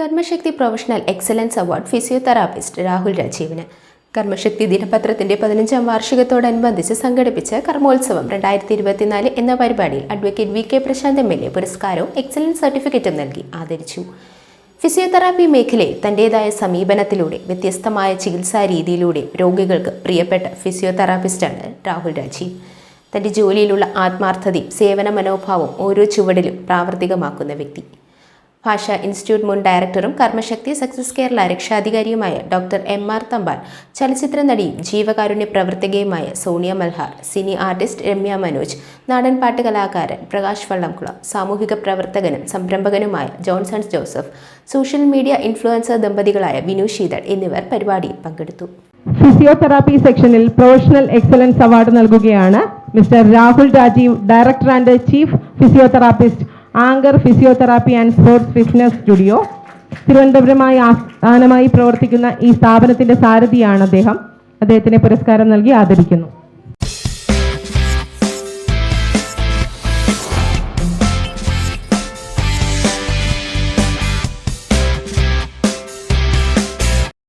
Karmashakti professional excellence award physiotherapist Rahul രാജീവിന്. Karmashakti ദിനപത്രത്തിന്റെ പതിനഞ്ചാം വാർഷികത്തോടനുബന്ധിച്ച് സംഘടിപ്പിച്ച കർമ്മോത്സവം രണ്ടായിരത്തി ഇരുപത്തിനാല് എന്ന പരിപാടിയിൽ advocate V K Prashanth M L A പുരസ്കാരവും എക്സലൻസ് സർട്ടിഫിക്കറ്റും നൽകി ആദരിച്ചു. ഫിസിയോതെറാപ്പി മേഖലയിൽ തന്റേതായ സമീപനത്തിലൂടെ വ്യത്യസ്തമായ ചികിത്സാ രീതിയിലൂടെ രോഗികൾക്ക് പ്രിയപ്പെട്ട ഫിസിയോതെറാപ്പിസ്റ്റാണ് രാഹുൽ രാജീവ്. തന്റെ ജോലിയിലുള്ള ആത്മാർത്ഥതയും സേവന മനോഭാവവും ഓരോ ചുവടിലും പ്രാവർത്തികമാക്കുന്ന വ്യക്തി. ഭാഷാ ഇൻസ്റ്റിറ്റ്യൂട്ട് മുൻ ഡയറക്ടറും കർമ്മശക്തി സക്സസ് കേരള രക്ഷാധികാരിയുമായ ഡോക്ടർ എം ആർ തമ്പാൻ ചലച്ചിത്ര നടിയും ജീവകാരുണ്യ പ്രവർത്തകയുമായ സോണിയ മൽഹാർ സിനി ആർട്ടിസ്റ്റ് രമ്യ മനോജ് നാടൻപാട്ട് കലാകാരൻ പ്രകാശ് വള്ളംകുളം സാമൂഹിക പ്രവർത്തകനും സംരംഭകനുമായ Johnson Joseph social media influencer ദമ്പതികളായ Vinu Sheethal എന്നിവർ പരിപാടിയിൽ പങ്കെടുത്തു. ഫിസിയോതെറാപ്പി സെക്ഷനിൽ പ്രൊഫഷണൽ എക്സലൻസ് അവാർഡ് നൽകുകയാണ് mister Rahul Rajeev director and chief physiotherapist anchor physiotherapy and sports fitness studio. തിരുവനന്തപുരമായി ആസ്ഥാനമായി പ്രവർത്തിക്കുന്ന ഈ സ്ഥാപനത്തിന്റെ സാരഥിയാണ് അദ്ദേഹം. അദ്ദേഹത്തിന് പുരസ്കാരം നൽകി ആദരിക്കുന്നു.